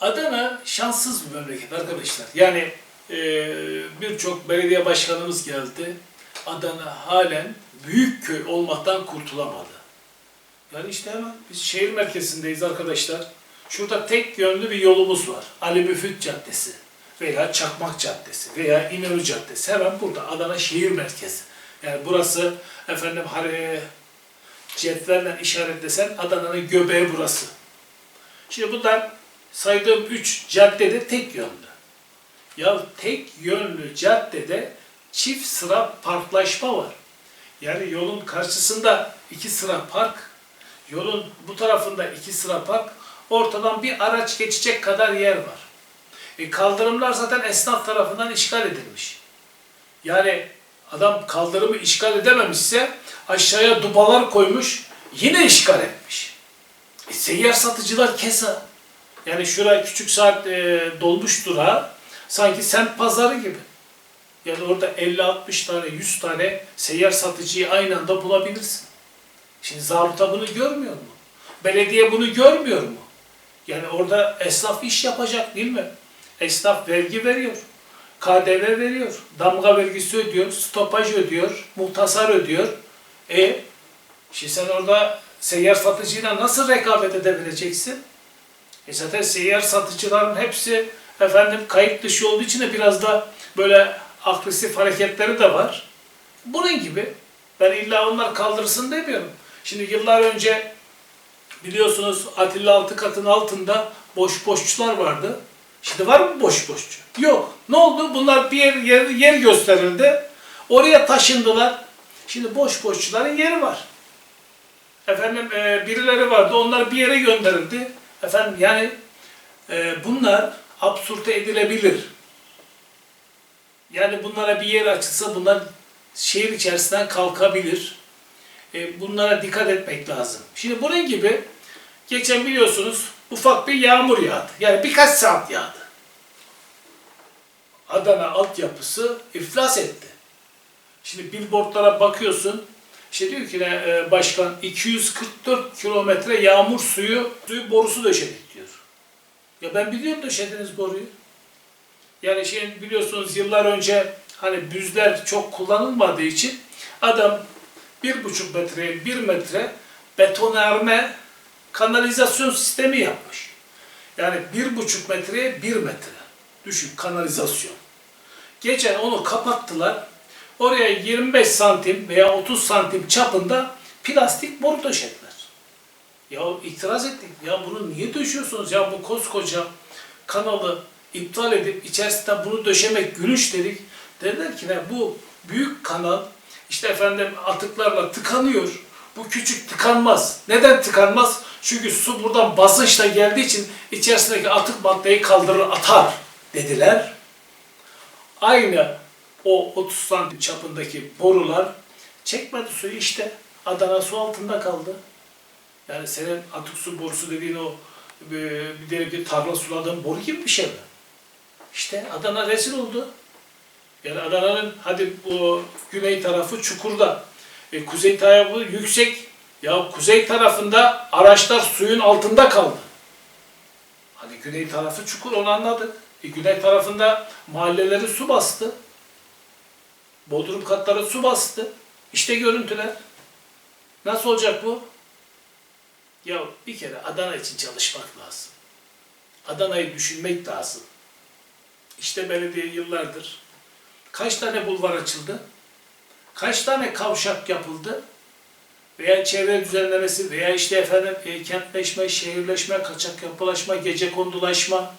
Adana şanssız bir memleket arkadaşlar. Yani e, birçok belediye başkanımız geldi. Adana halen büyük köy olmaktan kurtulamadı. Yani işte hemen biz şehir merkezindeyiz arkadaşlar. Şurada tek yönlü bir yolumuz var. Ali Müfit Caddesi veya Çakmak Caddesi veya İnönü Caddesi. Hemen burada Adana şehir merkezi. Yani burası efendim hani cetvelle işaretlesen Adana'nın göbeği burası. Şimdi bunlar saydığım üç caddede tek yönlü. Ya tek yönlü caddede çift sıra parklaşma var. Yani yolun karşısında iki sıra park, yolun bu tarafında iki sıra park, ortadan bir araç geçecek kadar yer var. E kaldırımlar zaten esnaf tarafından işgal edilmiş. Yani adam kaldırımı işgal edememişse aşağıya dubalar koymuş, yine işgal etmiş. E, seyyar satıcılar kesa. Yani şuraya küçük saat e, dolmuş durağı sanki semt pazarı gibi. Yani orada 50-60 tane, 100 tane seyyar satıcıyı aynı anda bulabilirsin. Şimdi zabıta bunu görmüyor mu? Belediye bunu görmüyor mu? Yani orada esnaf iş yapacak değil mi? Esnaf vergi veriyor. KDV veriyor. Damga vergisi ödüyor. Stopaj ödüyor. Muhtasar ödüyor. E şimdi sen orada seyyar satıcıyla nasıl rekabet edebileceksin? E zaten seyyar satıcıların hepsi efendim kayıt dışı olduğu için de biraz da böyle agresif hareketleri de var. Bunun gibi. Ben illa onlar kaldırsın demiyorum. Şimdi yıllar önce biliyorsunuz Atilla Altıkat'ın altında boş boşçular vardı. Şimdi var mı boş boşçu? Yok. Ne oldu? Bunlar bir yer, yer, yer gösterildi. Oraya taşındılar. Şimdi boş boşçuların yeri var. Efendim e, birileri vardı. Onlar bir yere gönderildi. Efendim yani e, bunlar absürte edilebilir. Yani bunlara bir yer açılsa bunlar şehir içerisinden kalkabilir. E, bunlara dikkat etmek lazım. Şimdi bunun gibi geçen biliyorsunuz ufak bir yağmur yağdı. Yani birkaç saat yağdı. Adana altyapısı iflas etti. Şimdi billboardlara bakıyorsun. İşte diyor ki e, başkan 244 kilometre yağmur suyu, suyu borusu döşedik diyor. Ya ben biliyorum döşediniz boruyu. Yani şey biliyorsunuz yıllar önce hani büzler çok kullanılmadığı için adam bir buçuk metreye bir metre betonarme kanalizasyon sistemi yapmış. Yani bir buçuk metreye bir metre. Düşün kanalizasyon. Geçen onu kapattılar. Oraya 25 santim veya 30 santim çapında plastik boru döşediler. Ya itiraz ettik. Ya bunu niye döşüyorsunuz? Ya bu koskoca kanalı iptal edip içerisinde bunu döşemek gülüş dedik. Dediler ki ne bu büyük kanal işte efendim atıklarla tıkanıyor. Bu küçük tıkanmaz. Neden tıkanmaz? Çünkü su buradan basınçla geldiği için içerisindeki atık maddeyi kaldırır atar dediler. Aynı o 30 santim çapındaki borular çekmedi suyu işte Adana su altında kaldı. Yani senin atık su borusu dediğin o bir de bir tarla suladığın boru gibi bir şey mi? İşte Adana rezil oldu. Yani Adana'nın hadi bu güney tarafı çukurda, e, kuzey tarafı yüksek. Ya kuzey tarafında araçlar suyun altında kaldı. Hadi güney tarafı çukur onu anladık. E, güney tarafında mahalleleri su bastı. Bodrum katları su bastı. İşte görüntüler. Nasıl olacak bu? Ya bir kere Adana için çalışmak lazım. Adana'yı düşünmek lazım. İşte belediye yıllardır kaç tane bulvar açıldı? Kaç tane kavşak yapıldı? Veya çevre düzenlemesi veya işte efendim e, kentleşme, şehirleşme, kaçak yapılaşma, gece kondulaşma.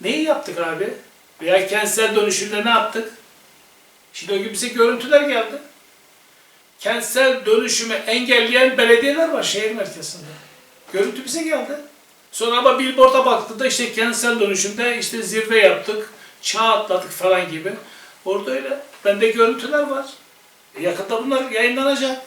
Neyi yaptık abi? Veya kentsel dönüşümde ne yaptık? Şimdi o gibi bize görüntüler geldi. Kentsel dönüşümü engelleyen belediyeler var şehir merkezinde. Görüntü bize geldi. Sonra ama billboard'a baktığında işte kentsel dönüşümde işte zirve yaptık, çağ atladık falan gibi. Orada öyle. Bende görüntüler var. E yakında bunlar yayınlanacak.